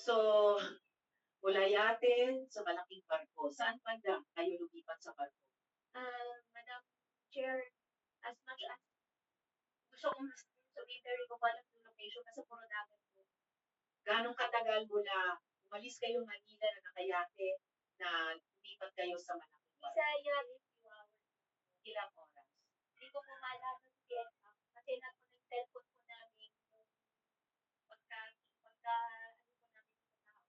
So, mula yate sa malaking barko, saan banda kayo lumipat sa barko? Ah, Madam Chair, as much as gusto kong sabihin pero ko alam yung location kasi puro dagat po. Ganong katagal mula umalis kayo Manila na nakayate na lumipat kayo sa malaking barko? Bisaya is few hours. Ilang oras? Hindi ko po si exact kasi nako ng cellphone po namin yung pagka pagka ano po namin sa tao.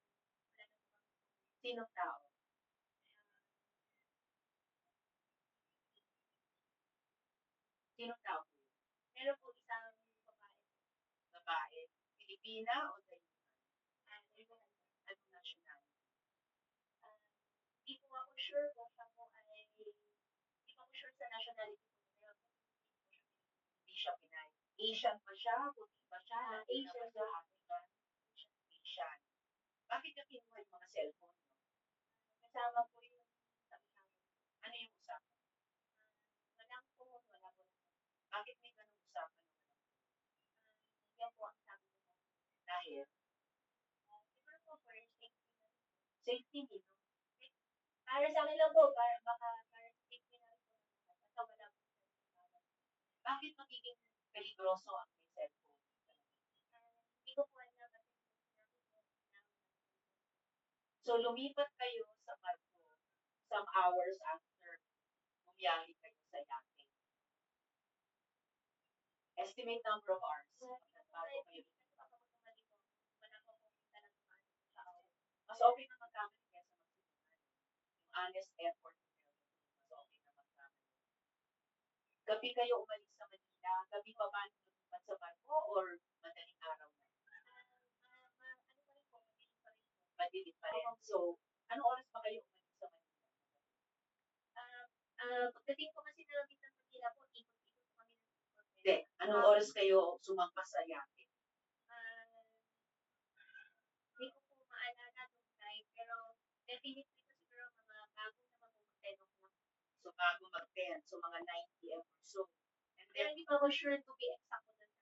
Wala na po kami po. Sinong tao? Sinong tao po yun? Meron po isang babae. Babae? Pilipina o Dayuhan? Ah, meron po. Anong nationality? Ah, Hindi po ako sure kung siya po ay hindi po ako sure sa nationality po niya. Hindi siya Hindi Pinay. Asian pa siya? Puti pa siya? Ah, Asian pa siya? African? Asian. Bakit niya kinuha yung mga cellphone? Kasama po yung sa usapan. Ano yung usapan? Ah, walang phone, wala po. Bakit may ganung usapan walang phone? Ah, yan po ang sabi akin. Dahil Ah, siguro po for safety na rin safety nito. Para sa akin lang po, para baka para safety na rin po ng. Basta wala po sa. Bakit magiging peligroso ang may cellphone? Ah, hindi ko po alam po. So, lumipat kayo sa some hours after bumiyahe kayo sa yate. Estimate number of hours. Bago kayo. Mas okay na magkamali kaysa magsinungaling. Yung honest effort mas okay na magkamali. Gabi kayo umalis sa Manila, gabi pa ba lumipat sa barko or madaling araw na? Ah, ano. Madilim pa rin. So, anong oras pa kayo umalis? Ah, ah, pagdating po kasi namin ng Manila po, ikot-ikot po kami ng. Hindi. Anong oras kayo sumangkas sa yate? Ah, hindi ko po maalala nung time, pero definitely po siguro mga bago po mag-10 o'clock. So, bago mag-10. So, mga 9 p.m. or so. And then, hindi pa ako sure to be exact sa time.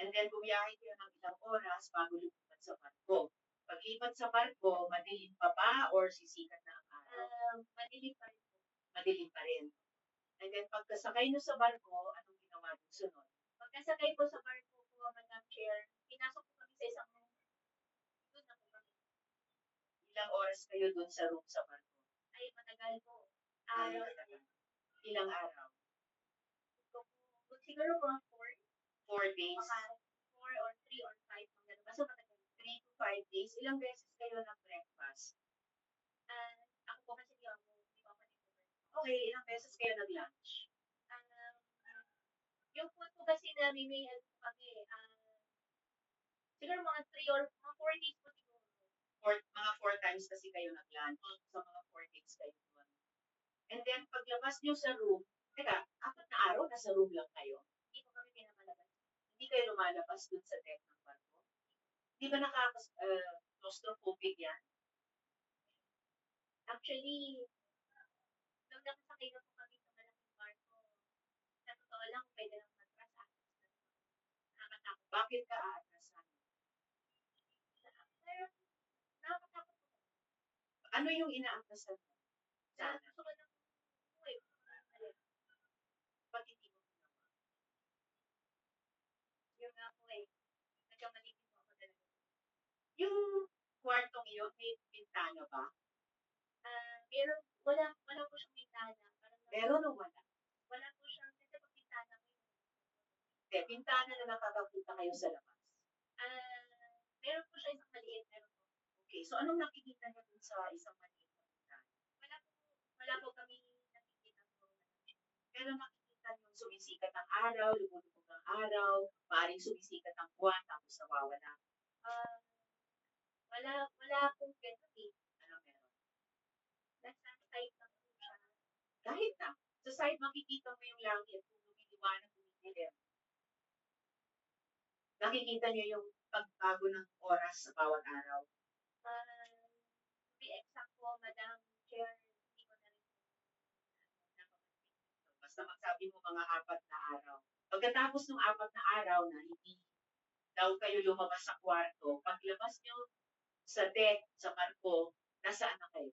and then bumiyahe kayo ng ilang oras bago lumipat sa barko. Paglipat sa barko, madilim pa ba or sisikat na ang araw? Ah, madilim pa rin. Madilim pa rin. And then, pagkasakay nyo sa barko, anong ginawa nyo sunod? Pagkasakay po sa barko po, Madam Chair, pinasok po kami sa isang room. Doon na po kami. Ilang oras kayo dun sa room sa barko? Ay, matagal po. Ay, Araw. matagal. Ilang araw? Siguro mga 4. Four days? Mga 4 or 3 or 5. Mga. Basta matagal. Three to five days? Ilang beses kayo nag-breakfast? Ah, Okay, ilang beses kayo nag-lunch? Um, yung food po kasi namin may ano kami, ah, siguro mga 3 or mga 4 days po siguro. Four, mga four times kasi kayo nag-lunch. So, mga four days kayo. And then, paglabas nyo sa room, teka, apat na araw, nasa room lang kayo. Hindi po kami pinamalabas. Hindi kayo lumalabas dun sa deck ng barko. Di ba nakakas, uh, claustrophobic yan? Actually, nung nakasakay na po kami sa malaking barko, sa totoo lang, pwede lang matras atras na kami. Nakakatakot. Bakit ka aatrasan? Pero, nakakatakot po. Ano yung inaatrasan mo? Sana. Gusto ko lang umuwi. Ba't hindi mo ginawa? Yung nga po eh. Nagkamalitin po ako talaga. Yung kwartong yun, may pintana ba? Ah, meron, wala, wala po siyang bintana. Parang Meron o wala? Wala po siyang, kasi pag bintana mo yun. Hindi, pintana na nakakakita kayo sa labas. Ah, meron po siya isang maliit, meron po. Okay, so anong nakikita niyo dun sa isang maliit na pintana? Wala po, wala po kami nakikita po. Pero nakikita niyo sumisikat ang araw, lumulubog ang araw, maaaring sumisikat ang buwan, tapos nawawala. Ah, wala, wala pong gano'n eh. Nasa side po siya. Kahit na, sa side makikita mo yung langit kung lumiliwanag, lumidilim. Nakikita niyo yung pagbago ng oras sa bawat araw. Ah, to be exact po, Madam Chair, hindi ko na rin. Basta magsabi mo mga apat na araw. Pagkatapos ng apat na araw na hindi daw kayo lumabas sa kwarto, paglabas nyo sa deck, sa barko, nasaan na kayo?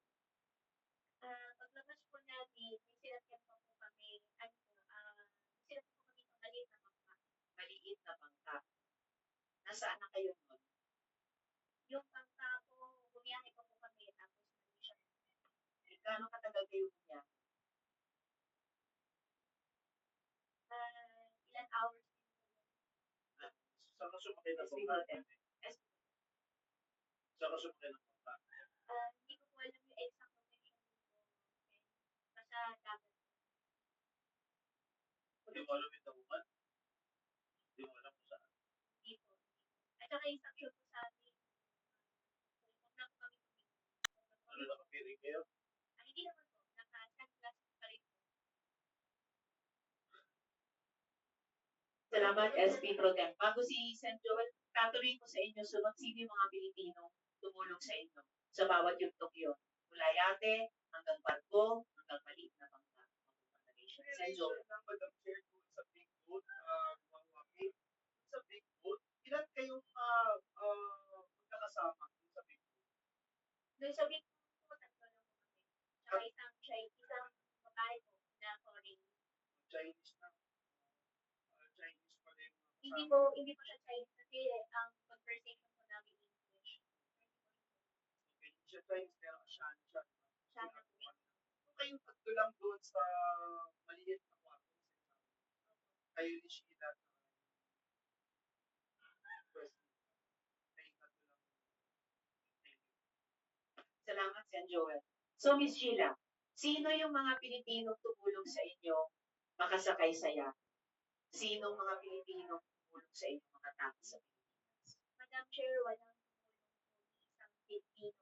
Ah, paglabas po po kami, ano po, ah, may sinakyan po kami ng maliit na bangka. Maliit na bangka. Nasaan na kayo nun? Yung bangka po, bumiyahe pa po kami, tapos mali siya. Eh, Gaano katagal kayo niya? Ah, ilan hours din po yun. Saan ka sumakay SP bangka? Saan ka sumakay ng bangka? Ah, hindi ko po alam yung exact location din po. And basta dagat po. Mo alam yung daungan? Hindi mo alam kung saan? Hindi po. At saka instruction po sa amin, huwag na po kami tumingin. Ano nakapiring kayo? Ah, hindi naman po. Naka-sunglasses pa rin po. Salamat, SP Pro Tem. Bago si St. Joel, tatuloy ko sa inyo, sunod sino yung mga Pilipino tumulong sa inyo sa bawat yugtok yun. Mula yate, hanggang barko, hanggang maliit na bangka. Malaysia. St. Joel. Madam Chair, boat, ah, Wangwaki. Doon sa big boat, ilan kayong ah, ah, magkakasama doon sa big boat? Doon sa big po, tatlo lang po kami. Tsaka isang, isang babae po na foreign. Chinese na. Ah, Chinese pa rin. mga Hindi po, hindi po siya Chinese kasi ang conversation po namin English. Okay, hindi siya Chinese, pero Asian siya. na po. Kung kayong tatlo lang doon sa maliit na kwarto sa sinabi, kayo ni Sheila you. Salamat, St. Joel. So, Miss Sheila, sino yung mga Pilipinong tumulong sa inyo makasakay sa yacht? Sinong mga Pilipinong tumulong sa inyo makatapos sa Pilipinas? Madam Chair, walang tumulong isang Filipino.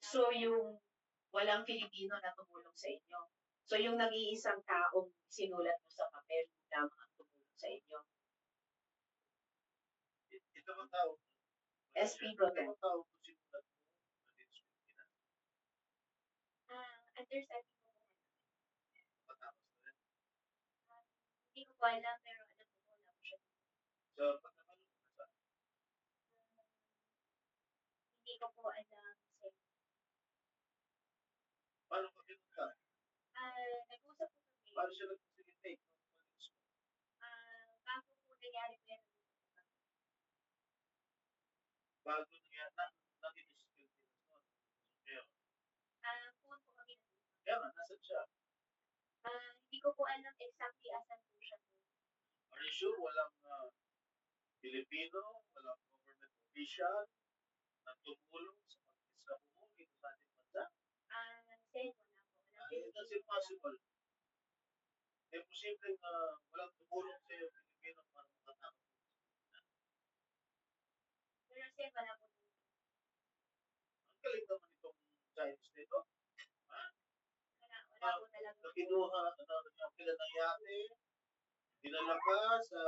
So, yung walang Filipino na tumulong sa inyo. So, yung nag-iisang taong sinulat mo sa lamang ang tumulong sa inyo. It- Ito ang tawag. SP Pro Tem. Ito ang tawag kung sinulat mo na. Ah, understanding po kami. Matapos na rin. Ah, hindi ko po alam, pero alam ko wala po siya. So, pagkakalong mo na sa Ah, hindi ko po alam. Kasi, paano ka pinunta? ah, nag-usap po kami. Paano siya nag-facilitate Bago nangyari na, sa Pilipinas noon. Kaya, Ah, phone po kami nag-usap. kaya nga, nasan siya? Ah, hindi ko po alam exactly asan po siya. Are you sure walang ah, Pilipino, walang government official na tumulong sa pag-iskapo mo dito sa ating bansa? Ah, Sen, wala po. Wala Ah, That's impossible. Imposible na walang tumulong sa iyo Pilipino para makatakot mo sa Pilipinas. Sen, wala po. Ang galing naman itong Chinese nito. Wala, wala po talaga. Na kinuha, na, na, na ng yate, dinala ka sa